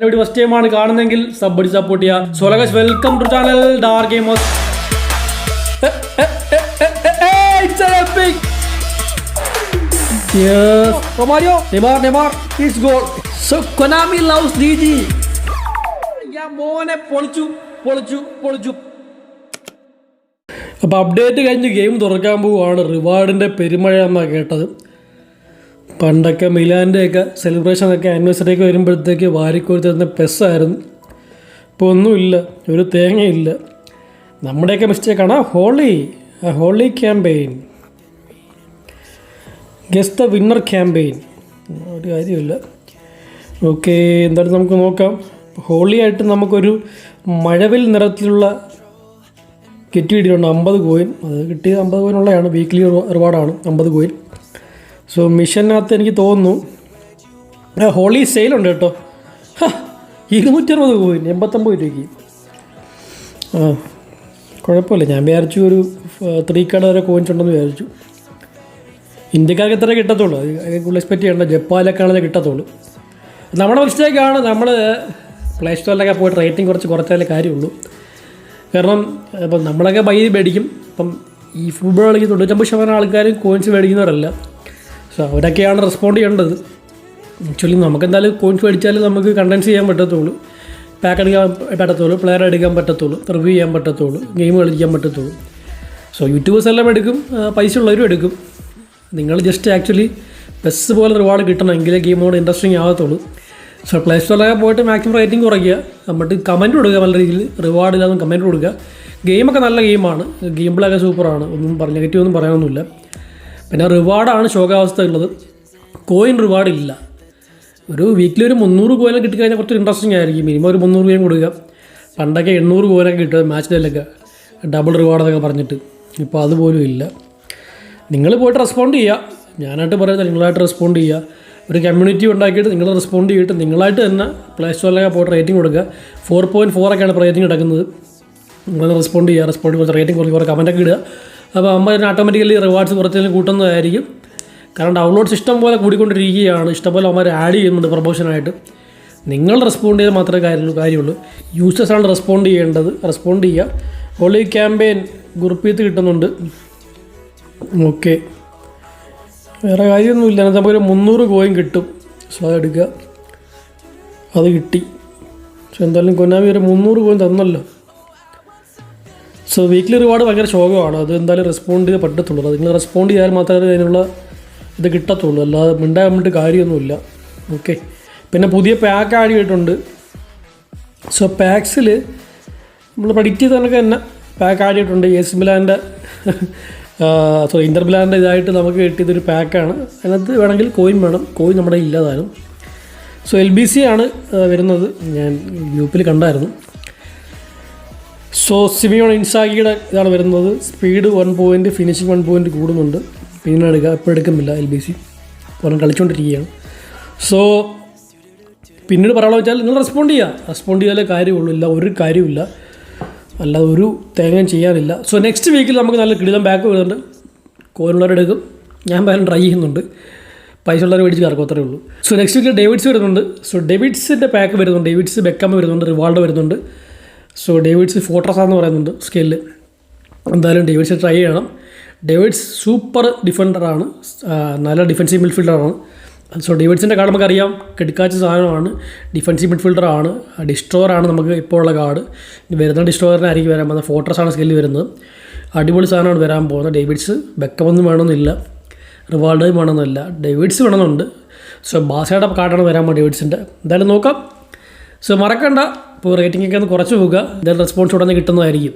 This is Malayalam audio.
ഇവിടെ ഫസ്റ്റ് ടൈം ആണ് കാണുന്നെങ്കിൽ സബ് അടി സപ്പോർട്ട് ചെയ്യുക so welcome to channel dark gamers! Yes. Romario, Neymar, Neymar, it's goal. So Konami loves DG. ഞാൻ മോനെ പൊളിച്ചു പൊളിച്ചു പൊളിച്ചു അപ്പോൾ അപ്ഡേറ്റ് കഴിഞ്ഞ് ഗെയിം തുറക്കാൻ പോവുകയാണ് റിവാർഡിന്റെ പെരുമഴ എന്നാണ് കേട്ടത് പണ്ടൊക്കെ മിലാന്റെയൊക്കെ സെലിബ്രേഷനൊക്കെ ആനിവേഴ്സറി ഒക്കെ വരുമ്പോഴത്തേക്ക് വാരിക്കോരി പെസ്സായിരുന്നു. ഇപ്പോൾ ഒന്നുമില്ല ഒരു തേങ്ങയില്ല. നമ്മുടെയൊക്കെ മിസ്റ്റേക്കാണ് Holi Holi campaign guess the winner campaign ഒരു കാര്യമില്ല ഓക്കെ എന്തായാലും നമുക്ക് നോക്കാം. ഹോളി ആയിട്ട് നമുക്കൊരു മഴവിൽ നിറത്തിലുള്ള കിറ്റ് കിട്ടിയിട്ടുണ്ട് അമ്പത് കോയിൻ അത് കിട്ടിയത് അമ്പത് കോയിനുള്ളതാണ് വീക്ക്ലി റിവാർഡാണ് അമ്പത് കോയിൻ സോ മിഷനകത്ത് എനിക്ക് തോന്നുന്നു ഹോളി സെയിലുണ്ട് കേട്ടോ. ഇരുന്നൂറ്ററുപത് പോയി എൺപത്തൊമ്പത് രൂപയ്ക്ക്. ആ കുഴപ്പമില്ല. ഞാൻ വിചാരിച്ചു ഒരു ത്രീ കട വരെ കോയിൻസ് ഉണ്ടെന്ന് വിചാരിച്ചു. ഇന്ത്യക്കാർക്ക് എത്ര കിട്ടത്തുള്ളൂ. അത് കൂടുതൽ എക്സ്പെക്ട് ചെയ്യണ്ട. ജപ്പാനിലൊക്കെ ആണെങ്കിലും കിട്ടത്തുള്ളൂ. നമ്മുടെ മിസ്റ്റേക്കാണ് നമ്മൾ പ്ലേ സ്റ്റോറിലൊക്കെ പോയിട്ട് റേറ്റിംഗ് കുറച്ച് കുറച്ചാലേ കാര്യമുള്ളൂ. കാരണം ഇപ്പം നമ്മളൊക്കെ ബൈ മേടിക്കും. ഇപ്പം ഈ ഫുട്ബോൾ കളിക്കുന്ന തൊണ്ണൂറ്റമ്പത് ശതമാനം ആൾക്കാരും കോയിൻസ് മേടിക്കുന്നവരല്ല. സോ അവരൊക്കെയാണ് റെസ്പോണ്ട് ചെയ്യേണ്ടത്. ആക്ച്വലി നമുക്ക് എന്തായാലും കോയിൻസ് മേടിച്ചാലും നമുക്ക് കണ്ടൻസ് ചെയ്യാൻ പറ്റത്തുള്ളൂ. പാക്ക് എടുക്കാൻ പറ്റത്തുള്ളൂ പ്ലെയർ എടുക്കാൻ പറ്റത്തുള്ളൂ റിവ്യൂ ചെയ്യാൻ പറ്റത്തുള്ളൂ ഗെയിം കളിക്കാൻ പറ്റത്തുള്ളൂ. സോ യൂട്യൂബേഴ്സ് എല്ലാം എടുക്കും പൈസ ഉള്ളവരും എടുക്കും. നിങ്ങൾ ജസ്റ്റ് ആക്ച്വലി ബസ് പോലെ ഒരുപാട് കിട്ടണം എങ്കിലേ ഗെയിമോട് ഇൻട്രസ്റ്റിംഗ് ആകത്തുള്ളൂ. സോ പ്ലേ സ്റ്റോറിലൊക്കെ പോയിട്ട് മാക്സിമം റേറ്റിംഗ് കുറയ്ക്കുക. എന്നിട്ട് കമന്റ് കൊടുക്കുക നല്ല രീതിയിൽ റിവാർഡ് ഇല്ലാതെ കമന്റ് കൊടുക്കുക. ഗെയിമൊക്കെ നല്ല ഗെയിമാണ് ഗെയിം പ്ലേ ഒക്കെ സൂപ്പറാണ് ഒന്നും പറഞ്ഞ നെഗറ്റീവ് ഒന്നും പറയാനൊന്നുമില്ല. പിന്നെ റിവാർഡാണ് ശോകാവസ്ഥ ഉള്ളത്. കോയിൻ റിവാർഡ് ഇല്ല. ഒരു വീക്കിലി ഒരു മുന്നൂറ് കോയിൻ കിട്ടിക്കഴിഞ്ഞാൽ കുറച്ച് ഇൻട്രസ്റ്റിംഗ് ആയിരിക്കും. മിനിമം ഒരു മുന്നൂറ് കോയിൻ കൊടുക്കുക. പണ്ടൊക്കെ എണ്ണൂറ് കോയിനൊക്കെ കിട്ടും. മാച്ചിലൊക്കെ ഡബിൾ റിവാർഡൊക്കെ പറഞ്ഞിട്ട്. ഇപ്പോൾ അതുപോലും ഇല്ല. നിങ്ങൾ പോയിട്ട് റെസ്പോണ്ട് ചെയ്യുക. ഞാനായിട്ട് പറയുന്നത് നിങ്ങളായിട്ട് റെസ്പോണ്ട് ചെയ്യുക. ഒരു കമ്മ്യൂണിറ്റി ഉണ്ടാക്കിയിട്ട് നിങ്ങൾ റെസ്പോണ്ട് ചെയ്തിട്ട് നിങ്ങളായിട്ട് തന്നെ പ്ലേ സ്റ്റോറിലൊക്കെ പോയിട്ട് റേറ്റിംഗ് കൊടുക്കുക. ഫോർ പോയിന്റ് ഫോറൊക്കെയാണ് ഇപ്പോൾ റേറ്റിംഗ് കിടക്കുന്നത് നിങ്ങൾ റെസ്പോണ്ട് ചെയ്യുക. റെസ്പോണ്ട് കുറച്ച് റേറ്റിംഗ് കുറച്ച് കുറേ കമന്റൊക്കെ ഇടുക. അപ്പോൾ അമ്മ ഓട്ടോമാറ്റിക്കലി റിവാർഡ്സ് കുറച്ചെങ്കിലും കൂട്ടുന്നതായിരിക്കും. കാരണം ഡൗൺലോഡ്സ് ഇഷ്ടം പോലെ കൂടിക്കൊണ്ടിരിക്കുകയാണ്. ഇഷ്ടംപോലെ അവന്മാർ ആഡ് ചെയ്യുന്നുണ്ട് പ്രൊമോഷനായിട്ട് നിങ്ങൾ റെസ്പോണ്ട് ചെയ്താൽ മാത്രമേ കാര്യമുള്ളൂ കാര്യമുള്ളൂ. യൂസേഴ്സാണ് റെസ്പോണ്ട് ചെയ്യേണ്ടത്. റെസ്പോണ്ട് ചെയ്യുക. ഹോളി ക്യാമ്പയിൻ ഗ്രൂപ്പീത്ത് കിട്ടുന്നുണ്ട്. ഓക്കെ വേറെ കാര്യമൊന്നുമില്ല. നമുക്ക് ഒരു മുന്നൂറ് കോയിൻ കിട്ടും. സോ എടുക്കുക. അത് കിട്ടി. പക്ഷെ എന്തായാലും കൊന്നാമി ഒരു മുന്നൂറ് കോയിൻ തന്നല്ലോ. സോ വീക്ക്ലി റിവാർഡ് ഭയങ്കര ശോകമാണ്. അത് എന്തായാലും റെസ്പോണ്ട് ചെയ്ത് പറ്റത്തുള്ളൂ നിങ്ങൾ റെസ്പോണ്ട് ചെയ്താൽ മാത്രമേ അതിനുള്ള ഇത് കിട്ടത്തുള്ളൂ. അല്ലാതെ മിണ്ടാൻ വേണ്ടി കാര്യമൊന്നുമില്ല. ഓക്കെ പിന്നെ പുതിയ പാക്ക് ആഡ് ചെയ്തിട്ടുണ്ട്. സോ പാക്സിൽ നമ്മൾ പ്രഡിക്റ്റ് ചെയ്ത കണക്ക് തന്നെ പാക്ക് ആഡ് ചെയ്തിട്ടുണ്ട്. എസ് മിലാന്റെ സോ ഇന്റർ മിലാന്റെ ഇതായിട്ട് നമുക്ക് കിട്ടിയതൊരു പാക്കാണ് അതിനകത്ത് വേണമെങ്കിൽ കോയിൻ വേണം. കോയിൻ നമ്മുടെ ഇല്ലാതാനും സോ എൽ ബി സി ആണ് വരുന്നത്. ഞാൻ ഗ്രൂപ്പിൽ കണ്ടായിരുന്നു. സോ സിമിയോൺ ഇൻസാഗിയുടെ ഇതാണ് വരുന്നത്. Speed one point finishing one point കൂടുന്നുണ്ട്. പിന്നെ എടുക്കുക ഇപ്പോൾ എടുക്കുന്നില്ല എൽ ബി സി കാരണം കളിച്ചുകൊണ്ടിരിക്കുകയാണ് സോ പിന്നീട് പറയാനുള്ള വെച്ചാൽ നിങ്ങൾ റെസ്പോണ്ട് ചെയ്യുക റെസ്പോണ്ട് ചെയ്താലേ കാര്യമുള്ളൂ. ഇല്ല ഒരു കാര്യമില്ല അല്ലാതെ ഒരു തേങ്ങയും ചെയ്യാനില്ല. സോ നെക്സ്റ്റ് വീക്കിൽ നമുക്ക് നല്ല കിടിലം ബാക്ക് വരുന്നുണ്ട്. കോയിനുള്ളവരെടുക്കും ഞാൻ പറയാൻ ട്രൈ ചെയ്യുന്നുണ്ട്. പൈസ ഉള്ളവർ മേടിച്ച് കറക്കും അത്രേ ഉള്ളൂ. സോ നെക്സ്റ്റ് വീക്കിൽ ഡേവിഡ്സ് വരുന്നുണ്ട്. സോ ഡേവിഡ്സിന്റെ പാക്ക് വരുന്നുണ്ട്. ഡേവിഡ്സ് ബെക്കാമ വരുന്നുണ്ട്. റിവാൾഡ് വരുന്നുണ്ട്. സോ ഡേവിഡ്സ് ഫോട്ടോസ് എന്ന് പറയുന്നുണ്ട് സ്കില്ല് എന്തായാലും ഡേവിഡ്സ് ട്രൈ ചെയ്യണം. ഡേവിഡ്സ് സൂപ്പർ ഡിഫൻഡറാണ് നല്ല ഡിഫൻസീവ് മിഡ്ഫീൽഡറാണ് സോ ഡേവിഡ്സിന്റെ കാർഡ് നമുക്കറിയാം. കെടുക്കാച്ച സാധനമാണ്. ഡിഫൻസീവ് മിഡ്ഫീൽഡറാണ് ഡിസ്ട്രോറാണ് നമുക്ക് ഇപ്പോൾ ഉള്ള കാർഡ് വരുന്ന ഡിസ്ട്രോറിനായിരിക്കും വരാൻ പോകുന്നത്. ഫോട്ടോസാണ് സ്കില്ല് വരുന്നത്. അടിപൊളി സാധനമാണ് വരാൻ പോകുന്നത്. ഡേവിഡ്സ് ബെക്കമൊന്നും വേണമെന്നില്ല. റിവാൾഡോയും വേണമെന്നില്ല. ഡേവിഡ്സ് വേണമെന്നുണ്ട്. സോ ബാസയുടെ കാർഡാണ് വരാൻ പോകുന്നത് ഡേവിഡ്സിന്റെ എന്തായാലും നോക്കാം. സോ മറക്കണ്ട. ഇപ്പോൾ റേറ്റിംഗ് ഒക്കെ ഒന്ന് കുറച്ച് പോകുക ഇതിൽ റെസ്പോൺസ് ഉടനെ കിട്ടുന്നതായിരിക്കും.